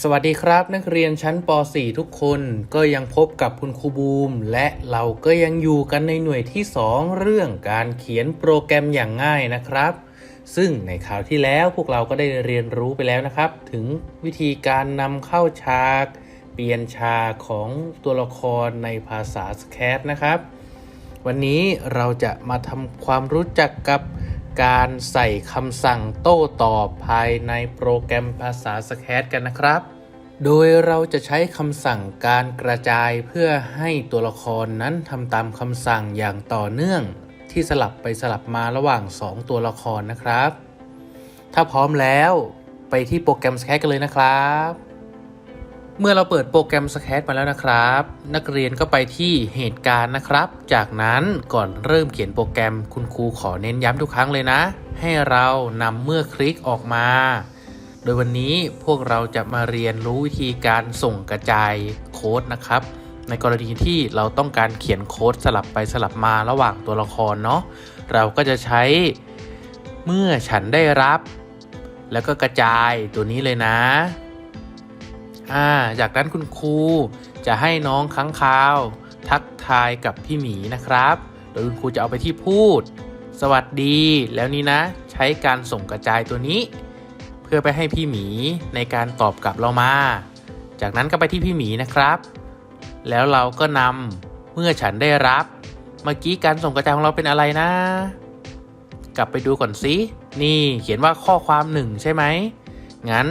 สวัสดีครับ นักเรียนชั้นป .4 ทุกคนก็ยังพบกับคุณครูบูม และเราก็ยังอยู่กันในหน่วยที่ 2 เรื่องการเขียนโปรแกรมอย่างง่ายนะครับ ซึ่งในคราวที่แล้วพวกเราก็ได้เรียนรู้ไปแล้วนะครับ ถึงวิธีการนำเข้าฉาก เปลี่ยนฉากของตัวละครในภาษาสแคตนะครับ วันนี้เราจะมาทำความรู้จักกับ การใส่คำสั่งโต้ตอบภายในโปรแกรมภาษาสแคตกันนะครับ โดยเราจะใช้คำสั่งการกระจายเพื่อให้ตัวละครนั้นทำตามคำสั่งอย่างต่อเนื่อง ที่สลับไปสลับมาระหว่าง 2 ตัวละครนะครับ ถ้าพร้อมแล้วไปที่โปรแกรมสแคตกันเลยนะครับ เมื่อเราเปิดโปรแกรม s c a t มาแล้วนะครับ นักเรียนก็ไปที่เหตุการณ์นะครับ จากนั้นก่อนเริ่มเขียนโปรแกรมคุณครูขอเน้นย้ำทุกครั้งเลยนะ ให้เรานำเมื่อคลิกออกมา โดยวันนี้พวกเราจะมาเรียนรู้วิธีการส่งกระจายโค้ดนะครับ ในกรณีที่เราต้องการเขียนโค้ดสลับไปสลับมาระหว่างตัวละครเนาะเราก็จะใช้เมื่อฉันได้รับ แล้วก็กระจายตัวนี้เลยนะ อ่าจากนั้นคุณครูจะให้น้องค้างคาว ทักทายกับพี่หมีนะครับ โดยคุณครูจะเอาไปที่พูด สวัสดี แล้วนี้นะ ใช้การส่งกระจายตัวนี้ เพื่อไปให้พี่หมีในการตอบกลับเรามา จากนั้นก็ไปที่พี่หมีนะครับ แล้วเราก็นำเมื่อฉันได้รับ เมื่อกี้การส่งกระจายของเราเป็นอะไรนะ กลับไปดูก่อนสินี่เขียนว่าข้อความหนึ่งใช่ไหมงั้น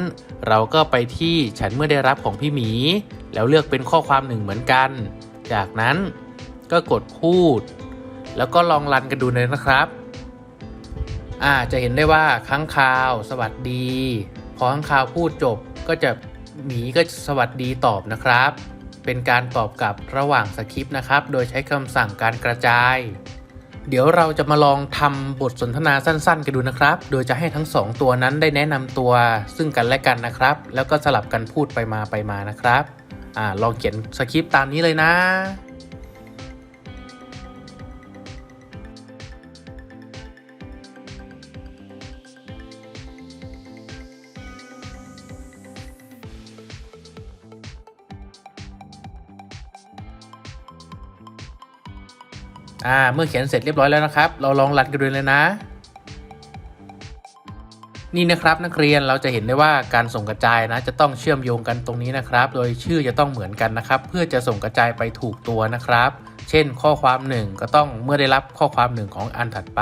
เราก็ไปที่ฉันเมื่อได้รับของพี่หมี แล้วเลือกเป็นข้อความหนึ่งเหมือนกัน จากนั้นก็กดพูด แล้วก็ลองรันกันดูเลยนะครับ อ่าจะเห็นได้ว่าค้างคาว สวัสดี พอค้างคาวพูดจบก็จะหมีก็สวัสดีตอบนะครับ เป็นการตอบกลับระหว่างสคริปต์นะครับ โดยใช้คำสั่งการกระจาย เดี๋ยวเราจะมาลองทำบทสนทนาสั้นๆ กันดูนะครับ โดยจะให้ทั้งสองตัวนั้นได้แนะนำตัวซึ่งกันและกันนะครับ แล้วก็สลับกันพูดไปมาไปมานะครับ อ่าลองเขียนสคริปต์ตามนี้เลยนะ อ่าเมื่อเขียนเสร็จเรียบร้อยแล้วนะครับ เราลองรันกันดูเลยนะ นี่นะครับนักเรียนเราจะเห็นได้ว่าการส่งกระจายนะ จะต้องเชื่อมโยงกันตรงนี้นะครับ โดยชื่อจะต้องเหมือนกันนะครับ เพื่อจะส่งกระจายไปถูกตัวนะครับ เช่น ข้อความ 1 ก็ต้องเมื่อได้รับข้อความ 1 ของอันถัดไป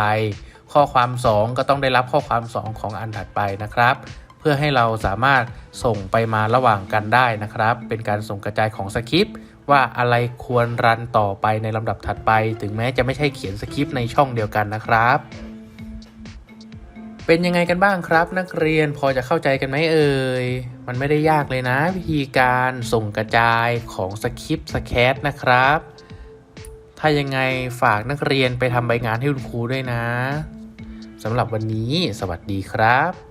ข้อความ 2 ก็ต้องได้รับข้อความ 2 ของอันถัดไปนะครับเพื่อให้เราสามารถส่งไปมาระหว่างกันได้นะครับ เป็นการส่งกระจายของสคริปต์ ว่าอะไรควรรันต่อไปในลำดับถัดไป ถึงแม้จะไม่ใช่เขียนสคริปต์ในช่องเดียวกันนะครับ เป็นยังไงกันบ้างครับ นักเรียนพอจะเข้าใจกันไหมเอ่ย มันไม่ได้ยากเลยนะ วิธีการส่งกระจายของสคริปต์สแคตนะครับ ถ้ายังไงฝากนักเรียนไปทำใบงานให้คุณครูด้วยนะสำหรับวันนี้ สวัสดีครับ